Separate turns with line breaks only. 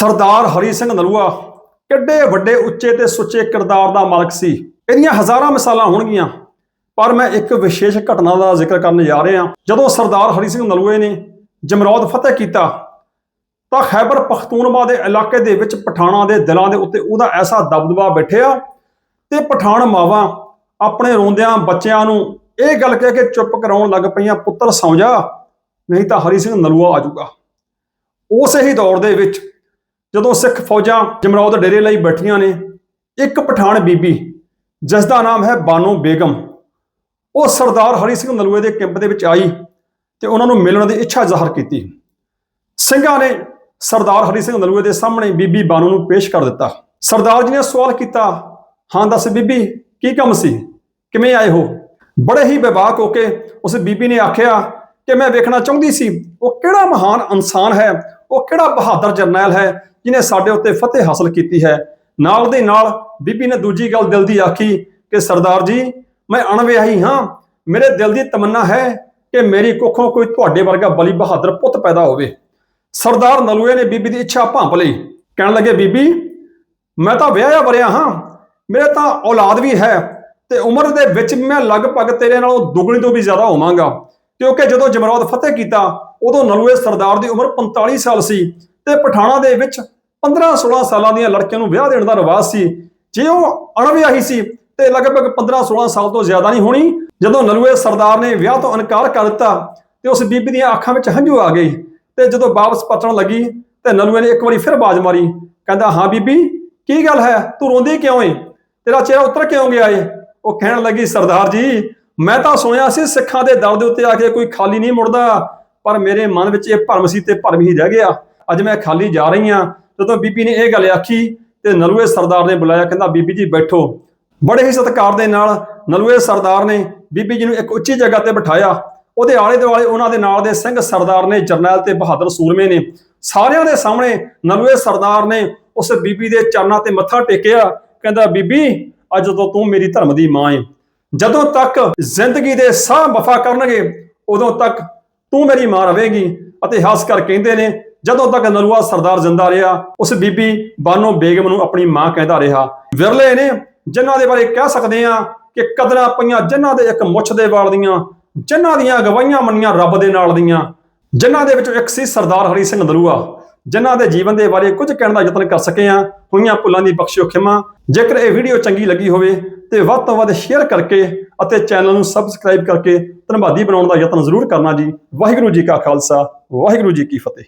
ਸਰਦਾਰ ਹਰੀ ਸਿੰਘ ਨਲੂਆ ਕਿੱਡੇ ਵੱਡੇ, ਉੱਚੇ ਤੇ ਸੁੱਚੇ ਕਿਰਦਾਰ ਦਾ ਮਾਲਕ ਸੀ। ਇਹਦੀਆਂ ਹਜ਼ਾਰਾਂ ਮਿਸਾਲਾਂ ਹੋਣਗੀਆਂ, ਪਰ ਮੈਂ ਇੱਕ ਵਿਸ਼ੇਸ਼ ਘਟਨਾ ਦਾ ਜ਼ਿਕਰ ਕਰਨ ਜਾ ਰਿਹਾ। ਜਦੋਂ ਸਰਦਾਰ ਹਰੀ ਸਿੰਘ ਨਲੂਏ ਨੇ ਜਮਰੌਦ ਫਤਿਹ ਕੀਤਾ, ਤਾਂ ਖੈਬਰ ਪਖਤੂਨਵਾ ਦੇ ਇਲਾਕੇ ਦੇ ਵਿੱਚ ਪਠਾਣਾ ਦੇ ਦਿਲਾਂ ਦੇ ਉੱਤੇ ਉਹਦਾ ਐਸਾ ਦਬਦਬਾ ਬੈਠਿਆ ਤੇ ਪਠਾਨ ਮਾਵਾਂ ਆਪਣੇ ਰੋਂਦਿਆਂ ਬੱਚਿਆਂ ਨੂੰ ਇਹ ਗੱਲ ਕਹਿ ਕੇ ਚੁੱਪ ਕਰਾਉਣ ਲੱਗ ਪਈਆਂ, ਪੁੱਤਰ ਸੌਂ ਜਾ, ਨਹੀਂ ਤਾਂ ਹਰੀ ਸਿੰਘ ਨਲੂਆ ਆ ਜਾਊਗਾ। ਉਸੇ ਹੀ ਦੌਰ ਦੇ ਵਿੱਚ ਜਦੋਂ ਸਿੱਖ ਫੌਜਾਂ ਜਮਰੌਦ ਡੇਰੇ ਲਈ ਬੈਠੀਆਂ ਨੇ, ਇੱਕ ਪਠਾਨ ਬੀਬੀ ਜਿਸ ਦਾ ਨਾਮ ਹੈ ਬਾਨੋ ਬੇਗਮ, ਉਹ ਸਰਦਾਰ ਹਰੀ ਸਿੰਘ ਨਲੂਏ ਦੇ ਕੈਂਪ ਦੇ ਵਿੱਚ ਆਈ ਤੇ ਉਹਨਾਂ ਨੂੰ ਮਿਲਣ ਦੀ ਇੱਛਾ ਜ਼ਾਹਰ ਕੀਤੀ। ਸਿੰਘਾਂ ਨੇ ਸਰਦਾਰ ਹਰੀ ਸਿੰਘ ਨਲੂਏ ਦੇ ਸਾਹਮਣੇ ਬੀਬੀ ਬਾਨੋ ਨੂੰ ਪੇਸ਼ ਕਰ ਦਿੱਤਾ। ਸਰਦਾਰ ਜੀ ਨੇ ਸਵਾਲ ਕੀਤਾ, ਹਾਂ, ਦੱਸ ਬੀਬੀ, ਕੀ ਕੰਮ ਸੀ? ਕਿਵੇਂ ਆਏ ਹੋ? ਬੜੇ ਹੀ ਬੇਬਾਕ ਹੋ ਕੇ ਉਸ ਬੀਬੀ ਨੇ ਆਖਿਆ ਕਿ ਮੈਂ ਵੇਖਣਾ ਚਾਹੁੰਦੀ ਸੀ, ਉਹ ਕਿਹੜਾ ਮਹਾਨ ਇਨਸਾਨ ਹੈ ਉਹ ਕਿਹੜਾ ਬਹਾਦਰ ਜਰਨੈਲ ਹੈ ਜਿਨੇ ਸਾਡੇ ਉੱਤੇ ਫਤਿਹ ਹਾਸਲ ਕੀਤੀ ਹੈ? ਨਾਲ ਦੇ ਨਾਲ ਬੀਬੀ ਨੇ ਦੂਜੀ ਗੱਲ ਦਿਲ ਦੀ ਆਖੀ ਕਿ ਸਰਦਾਰ ਜੀ, ਮੈਂ ਅਣਵਿਆਹੀ ਹਾਂ। ਮੇਰੇ ਦਿਲ ਦੀ ਤਮੰਨਾ ਹੈ ਕਿ ਮੇਰੀ ਕੁੱਖੋਂ ਕੋਈ ਤੁਹਾਡੇ ਵਰਗਾ ਬਲੀ ਬਹਾਦਰ ਪੁੱਤ ਪੈਦਾ ਹੋਵੇ। ਸਰਦਾਰ ਨਲੂਏ ਨੇ ਬੀਬੀ ਦੀ ਇੱਛਾ ਭਾਂਪ ਲਈ। ਕਹਿਣ ਲੱਗੇ, ਬੀਬੀ, ਮੈਂ ਤਾਂ ਵਿਆਹਿਆ ਵਰਿਆ ਹਾਂ। ਮੇਰੇ ਤਾਂ ਔਲਾਦ ਵੀ ਹੈ ਤੇ ਉਮਰ ਦੇ ਵਿੱਚ ਮੈਂ ਲਗਭਗ ਤੇਰੇ ਨਾਲੋਂ ਦੁੱਗਣੀ ਤੋਂ ਵੀ ਜ਼ਿਆਦਾ ਹੋਵਾਂਗਾ। ਕਿਉਂਕਿ ਜਦੋਂ ਜਮਰੌਦ ਫਤਿਹ ਕੀਤਾ, ਉਦੋਂ ਨਲੂਏ ਸਰਦਾਰ ਦੀ ਉਮਰ 45 ਸਾਲ ਸੀ ਤੇ ਪਠਾਣਾ ਦੇ ਵਿੱਚ 15-16 ਸਾਲਾਂ ਦੀਆਂ ਲੜਕੀਆਂ ਨੂੰ ਵਿਆਹ ਦੇਣ ਦਾ ਰਿਵਾਜ ਸੀ। ਜੇ ਉਹ ਅਣਵਿਆਹੀ ਸੀ ਤੇ ਲਗਭਗ 15-16 ਸਾਲ ਤੋਂ ਜ਼ਿਆਦਾ ਨਹੀਂ ਹੋਣੀ, ਜਦੋਂ ਨਲੂਏ ਸਰਦਾਰ ਨੇ ਵਿਆਹ ਤੋਂ ਇਨਕਾਰ ਕਰ ਦਿੱਤਾ ਤੇ ਉਸ ਬੀਬੀ ਦੀਆਂ ਅੱਖਾਂ ਵਿੱਚ ਹੰਝੂ ਆ ਗਏ ਤੇ ਜਦੋਂ ਵਾਪਸ ਪਤਣ ਲੱਗੀ ਤੇ ਨਲੂਏ ਨੇ ਇੱਕ ਵਾਰੀ ਫਿਰ ਬਾਜ਼ ਮਾਰੀ, ਕਹਿੰਦਾ, ਹਾਂ ਬੀਬੀ, ਕੀ ਗੱਲ ਹੈ? ਤੂੰ ਰੋਂਦੀ ਕਿਉਂ ਏ? ਤੇਰਾ ਚਿਹਰਾ ਉਤਰ ਕਿਉਂ ਗਿਆ ਏ? ਉਹ ਕਹਿਣ ਲੱਗੀ, ਸਰਦਾਰ ਜੀ ਮੈਂ ਤਾਂ ਸੁਣਿਆ ਸੀ ਸਿੱਖਾਂ ਦੇ ਦਰ ਦੇ ਉੱਤੇ ਆ ਕੇ ਕੋਈ ਖਾਲੀ ਨਹੀਂ ਮੁੜਦਾ, ਪਰ ਮੇਰੇ ਮਨ ਵਿੱਚ ਇਹ ਭਰਮ ਸੀ ਤੇ ਭਰਮ ਹੀ ਰਹਿ ਗਿਆ। ਅੱਜ ਮੈਂ ਖਾਲੀ ਜਾ ਰਹੀ ਹਾਂ। ਜਦੋਂ ਬੀਬੀ ਨੇ ਇਹ ਗੱਲ ਆਖੀ ਤੇ ਨਲੂਏ ਸਰਦਾਰ ਨੇ ਬੁਲਾਇਆ, ਕਹਿੰਦਾ, ਬੀਬੀ ਜੀ, ਬੈਠੋ। ਬੜੇ ਹੀ ਸਤਿਕਾਰ ਦੇ ਨਾਲ ਨਲੂਏ ਸਰਦਾਰ ਨੇ ਬੀਬੀ ਜੀ ਨੂੰ ਇੱਕ ਉੱਚੀ ਜਗ੍ਹਾ ਤੇ ਬਿਠਾਇਆ। ਉਹਦੇ ਆਲੇ ਦੁਆਲੇ ਉਹਨਾਂ ਦੇ ਨਾਲ ਦੇ ਸਿੰਘ ਸਰਦਾਰ ਨੇ, ਜਰਨੈਲ ਤੇ ਬਹਾਦਰ ਸੂਰਮੇ ਨੇ। ਸਾਰਿਆਂ ਦੇ ਸਾਹਮਣੇ ਨਲੂਏ ਸਰਦਾਰ ਨੇ ਉਸ ਬੀਬੀ ਦੇ ਚਰਨਾਂ ਤੇ ਮੱਥਾ ਟੇਕਿਆ। ਕਹਿੰਦਾ, ਬੀਬੀ, ਅੱਜ ਤੋਂ ਤੂੰ ਮੇਰੀ ਧਰਮ ਦੀ ਮਾਂ ਏ। ਜਦੋਂ ਤੱਕ ਜ਼ਿੰਦਗੀ ਦੇ ਸਾਹ ਵਫਾ ਕਰਨਗੇ, ਉਦੋਂ ਤੱਕ ਤੂੰ ਮੇਰੀ ਮਾਂ ਰਵੇਂਗੀ। ਅਤੇ ਹੱਸ ਕਰ ਕਹਿੰਦੇ ਨੇ, ਜਦੋਂ ਤੱਕ ਨਰੂਆ ਸਰਦਾਰ ਜਿੰਦਾ ਰਿਹਾ, ਉਸ ਬੀਬੀ ਬਾਨੋ ਬੇਗਮ ਨੂੰ ਆਪਣੀ ਮਾਂ ਕਹਿੰਦਾ ਰਿਹਾ। ਵਿਰਲੇ ਨੇ ਜਿਨ੍ਹਾਂ ਦੇ ਬਾਰੇ ਕਹਿ ਸਕਦੇ ਆ ਕਿ ਕਦਰਾਂ ਪਈਆਂ ਜਿਨ੍ਹਾਂ ਦੇ ਇੱਕ ਮੁੱਛ ਦੇ ਵਾਲ ਦੀਆਂ, ਜਿਨ੍ਹਾਂ ਦੀਆਂ ਗਵਾਹੀਆਂ ਮੰਨੀਆਂ ਰੱਬ ਦੇ ਨਾਲ ਦੀਆਂ, ਜਿਨ੍ਹਾਂ ਦੇ ਵਿੱਚੋਂ ਇੱਕ ਸੀ ਸਰਦਾਰ ਹਰੀ ਸਿੰਘ ਨਰੂਆ, ਜਿਨ੍ਹਾਂ ਦੇ ਜੀਵਨ ਦੇ ਬਾਰੇ ਕੁਝ ਕਹਿਣ ਦਾ ਯਤਨ ਕਰ ਸਕੇ ਆ ਹੋਈਆਂ ਭੁੱਲਾਂ ਦੀ ਬਖਸ਼ਿਓ ਖਿਮਾ। ਜੇਕਰ ਇਹ ਵੀਡੀਓ ਚੰਗੀ ਲੱਗੀ ਹੋਵੇ ਤੇ ਵੱਧ ਤੋਂ ਵੱਧ ਸ਼ੇਅਰ ਕਰਕੇ ਅਤੇ ਚੈਨਲ ਨੂੰ ਸਬਸਕ੍ਰਾਈਬ ਕਰਕੇ ਧੰਨਵਾਦੀ ਬਣਾਉਣ ਦਾ ਯਤਨ ਜ਼ਰੂਰ ਕਰਨਾ ਜੀ। ਵਾਹਿਗੁਰੂ ਜੀ ਕਾ ਖਾਲਸਾ, ਵਾਹਿਗੁਰੂ ਜੀ ਕੀ ਫਤਿਹ।